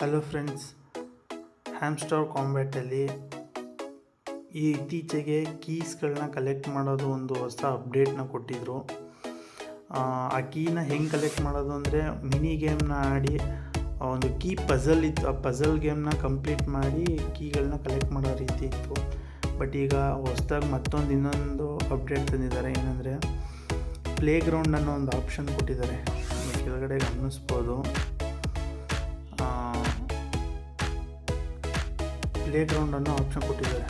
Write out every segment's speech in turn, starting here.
Hello friends hamster ಕಾಂಬ್ಯಾಟಲ್ಲಿ ಈ ಇತ್ತೀಚೆಗೆ ಕೀಸ್ಗಳನ್ನ collect ಮಾಡೋದು ಒಂದು ಹೊಸ ಅಪ್ಡೇಟ್ನ ಕೊಟ್ಟಿದ್ದರು ಆ ಕೀನ ಹೆಂಗೆ ಕಲೆಕ್ಟ್ ಮಾಡೋದು ಅಂದರೆ ಮಿನಿ ಗೇಮ್ನ ಆಡಿ ಒಂದು ಕೀ ಪಝಲ್ ಇತ್ತು, ಆ ಪಝಲ್ ಗೇಮ್ನ ಕಂಪ್ಲೀಟ್ ಮಾಡಿ ಕೀಗಳನ್ನ ಕಲೆಕ್ಟ್ ಮಾಡೋ ರೀತಿ ಇತ್ತು. ಬಟ್ ಈಗ ಹೊಸ್ದಾಗಿ ಮತ್ತೊಂದು ಇನ್ನೊಂದು ಅಪ್ಡೇಟ್ ತಂದಿದ್ದಾರೆ. ಏನಂದರೆ ಪ್ಲೇ ಗ್ರೌಂಡ್ ಅನ್ನೋ ಒಂದು ಆಪ್ಷನ್ ಕೊಟ್ಟಿದ್ದಾರೆ. ಕೆಳಗಡೆ ಗಮನಿಸ್ಬೋದು. ಪ್ಲೇ ಗ್ರೌಂಡ್ ಅನ್ನೋ ಆಪ್ಷನ್ ಕೊಟ್ಟಿದ್ದಾರೆ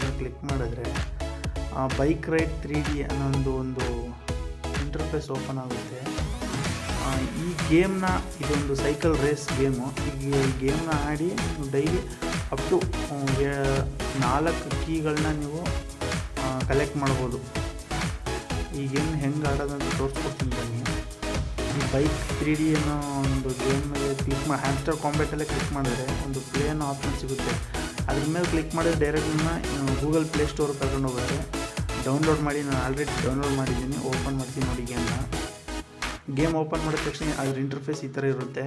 ಮೇಲೆ ಕ್ಲಿಕ್ ಮಾಡಿದ್ರೆ ಬೈಕ್ ರೈಡ್ ತ್ರೀ ಡಿ ಅನ್ನೋ ಒಂದು ಇಂಟರ್ಫೇಸ್ ಓಪನ್ ಆಗುತ್ತೆ. ಈ ಗೇಮ್ನ ಇದೊಂದು ಸೈಕಲ್ ರೇಸ್ ಗೇಮು ಈ ಗೇಮ್ನ ಆಡಿ ಡೈಲಿ ಅಪ್ ಟು ನಾಲ್ಕು ಕೀಗಳನ್ನ ನೀವು ಕಲೆಕ್ಟ್ ಮಾಡ್ಬೋದು. ಈ ಗೇಮ್ ಹೆಂಗೆ ಆಡೋದಂತ ತೋರಿಸ್ಕೊಡ್ತೀನಿ ಬನ್ನಿ. ಈ ಬೈಕ್ ತ್ರೀ ಡಿ ಅನ್ನೋ ಒಂದು ಗೇಮ್ ಕ್ಲಿಕ್ ಮಾಡಿ ಹ್ಯಾಮ್ಸ್ಟರ್ ಕಾಂಬ್ಯಾಟಲ್ಲೇ ಕ್ಲಿಕ್ ಮಾಡಿದ್ರೆ ಒಂದು ಪ್ಲೇ ಅನ್ನೋ ಆಪ್ಷನ್ ಸಿಗುತ್ತೆ. ಅದ್ರ ಮೇಲೆ ಕ್ಲಿಕ್ ಮಾಡಿದ್ರೆ ಡೈರೆಕ್ಟ್ ನನ್ನ ಗೂಗಲ್ ಪ್ಲೇ ಸ್ಟೋರ್ ಕರ್ಕೊಂಡು ಹೋಗುತ್ತೆ. ಡೌನ್ಲೋಡ್ ಮಾಡಿ, ನಾನು ಆಲ್ರೆಡಿ ಡೌನ್ಲೋಡ್ ಮಾಡಿದ್ದೀನಿ ಓಪನ್ ಮಾಡ್ತೀನಿ ನೋಡಿ ಗೇಮ್ನ. ಗೇಮ್ ಓಪನ್ ಮಾಡಿದ ತಕ್ಷಣ ಅದ್ರ ಇಂಟರ್ಫೇಸ್ ಈ ಥರ ಇರುತ್ತೆ.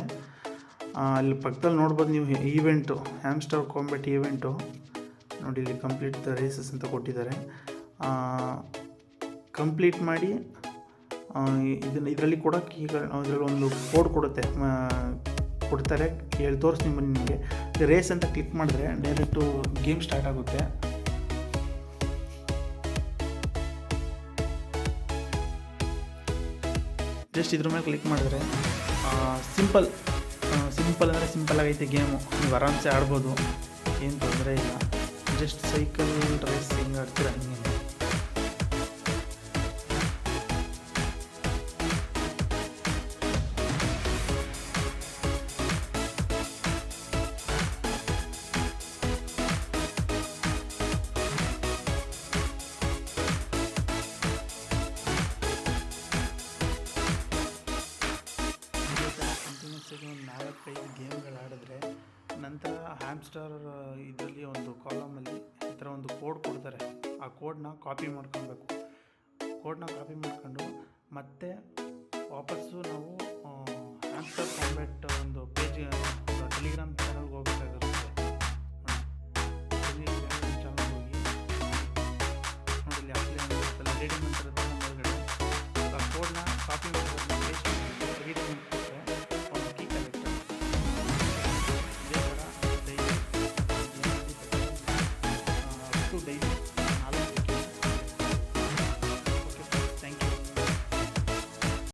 ಅಲ್ಲಿ ಪಕ್ಕದಲ್ಲಿ ನೋಡ್ಬೋದು ನೀವು ಈವೆಂಟು ಹ್ಯಾಮ್ಸ್ಟರ್ ಕಾಂಬೆಟ್ ಈವೆಂಟು ನೋಡಿ ಇಲ್ಲಿ ಕಂಪ್ಲೀಟ್ ದ ರೇಸಸ್ ಅಂತ ಕೊಟ್ಟಿದ್ದಾರೆ. ಕಂಪ್ಲೀಟ್ ಮಾಡಿ ಇದನ್ನು, ಇದರಲ್ಲಿ ಕೂಡ ಈಗ ಇದರಲ್ಲಿ ಒಂದು ಕೋಡ್ ಕೊಡುತ್ತೆ ಕೊಡ್ತಾರೆ ಹೇಳಿ ತೋರಿಸ್ತೀನಿ ಬನ್ನಿ ನಿಮಗೆ. ರೇಸ್ ಅಂತ ಕ್ಲಿಕ್ ಮಾಡಿದ್ರೆ ಡೈರೆಕ್ಟು ಗೇಮ್ ಸ್ಟಾರ್ಟ್ ಆಗುತ್ತೆ. ಜಸ್ಟ್ ಇದ್ರ ಮೇಲೆ ಕ್ಲಿಕ್ ಮಾಡಿದ್ರೆ ಸಿಂಪಲ್ ಸಿಂಪಲ್ ಅಂದರೆ ಸಿಂಪಲ್ ಆಗೈತೆ ಗೇಮು ನೀವು ಆರಾಮ್ಸೆ ಆಡ್ಬೋದು. ಏನು ತೊಂದರೆ ಇಲ್ಲ. ಜಸ್ಟ್ ಸೈಕಲ್ ರೇಸ್ ಹಿಂಗೆ ಆಡ್ತೀರ ಹಂಗೆ. ಹ್ಯಾಮ್ಸ್ಟರ್ ಇದರಲ್ಲಿ ಒಂದು ಕಾಲಮಲ್ಲಿ ಈ ಥರ ಒಂದು ಕೋಡ್ ಕೊಡ್ತಾರೆ. ಆ ಕೋಡ್ನ ಕಾಪಿ ಮಾಡ್ಕೊಬೇಕು. ಕೋಡ್ನ ಕಾಪಿ ಮಾಡ್ಕೊಂಡು ಮತ್ತೆ ವಾಪಸ್ಸು ನಾವು